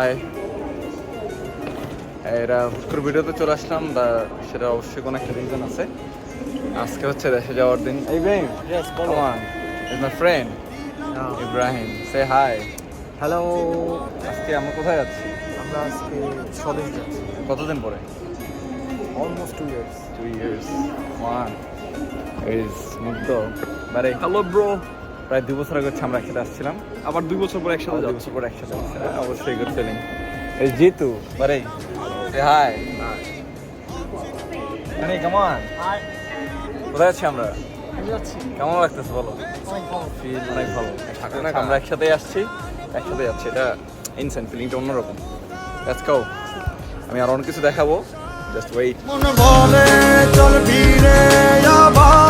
আয়। এরা হুট ভিডিওতে চলে আসলাম বা সেটা অবশ্যই কোনো একটা রিজন আছে। আজকে হচ্ছে দেশে যাওয়ার দিন। On is my friend Ibrahim say hi hello আজকে আমরা কোথায় যাচ্ছি? আমরা আজকে স্বদেশ যাচ্ছি। কতদিন পরে? Almost two years two years one is Mugdha. বারে। হ্যালো ব্রো প্রায় দুই বছর আগে হচ্ছে আমরা একসাথে আসছিলাম। আবার দুই বছর পর একসাথে দুই বছর পর একসাথে আসছি হ্যাঁ, অবশ্যই গুড ফিলিং এই জিতু বারে। সে হাই মানে কেমন কোথায় আছি আমরা? কেমন লাগতেছে বলো? ফিল অনেক ভালো। আমরা একসাথেই আসছি। একসাথে যাচ্ছি। এটা ইনসেন্ট ফিলিংটা অন্যরকম। লেটস গো আমি আর অনেক কিছু দেখাবো। জাস্ট ওয়েট মন বলে চল ফিরে আবার।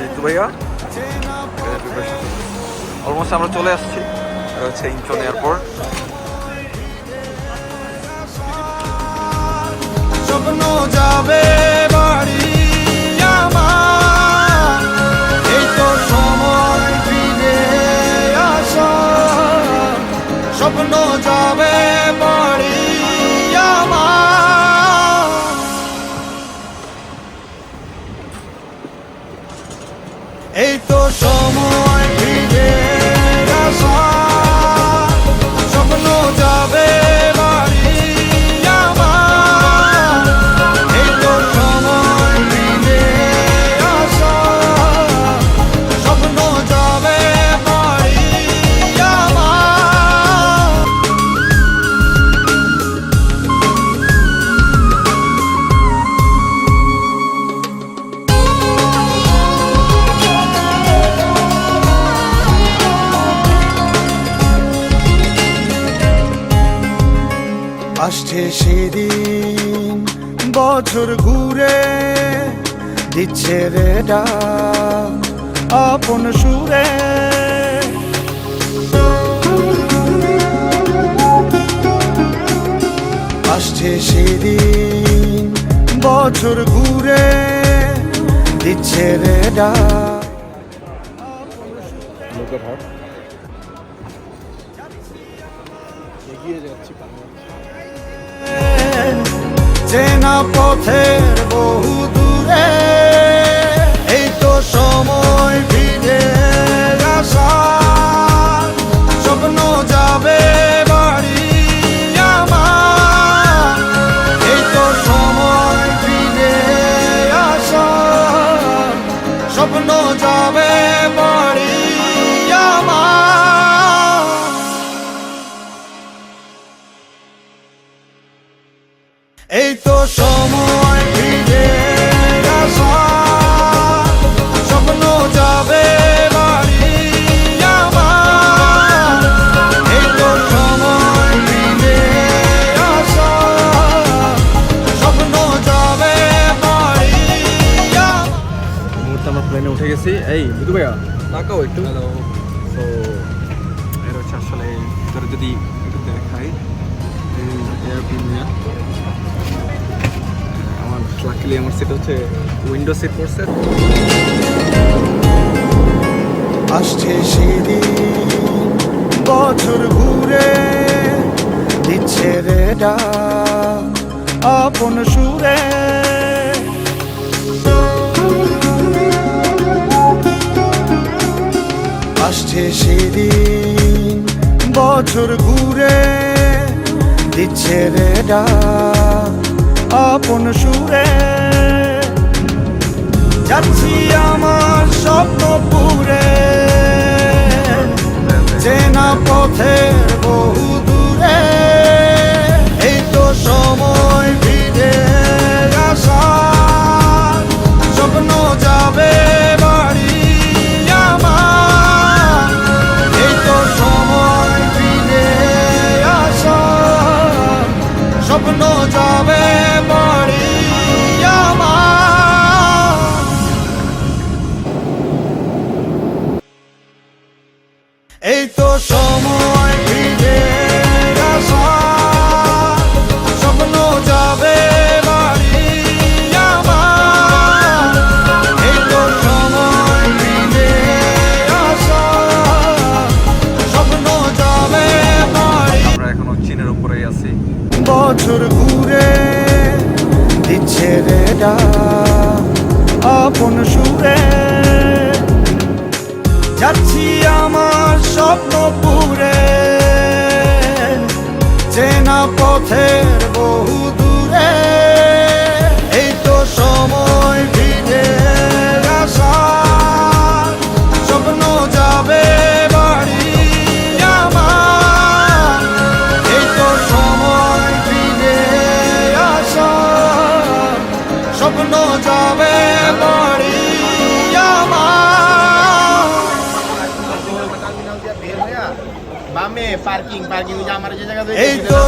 জিতু ভাইয়া। অলমোস্ট আমরা চলে আসছি। হচ্ছে এয়ারপোর্ট যাবে বাড়ি স্বপ্ন এই তো সময় আসছে সেদিন বছর ঘুরে দিচ্ছে রে আপন সুরে। আসছে সেদিন বছর ঘুরে দিচ্ছে রে ডাক। চেনা পথের বহু দূরে। এই তো সময় ফিরে স্বপ্ন যাবে এই তো সময় ফিরে আসা। স্বপ্ন যাবে বাড়ি আমার। প্লেনে উঠে গেছি। এই বিদু ভাইয়া তাকাও একটু। তো এর হচ্ছে আসলে ভিতরে যদি একটু দেখাই। আমার লাকিলি আমার সিট হচ্ছে উইন্ডো সিট পড়ছে আসছে সেদিন বছর ঘুরে, দিচ্ছে রে আপন সুরে। আসছে সেদিন বছর ঘুরে, দিচ্ছে রে ডাক আপন সুরে যাচ্ছি আমার সব ছেড়ে ডাক আপন সুরে। যাচ্ছি আমার স্বপ্ন পুরে। চেনা পথের বহুত স্বপ্ন যাবে বাড়ি বামে পার্কিং পার্কিং আমার যে জায়গা এই তো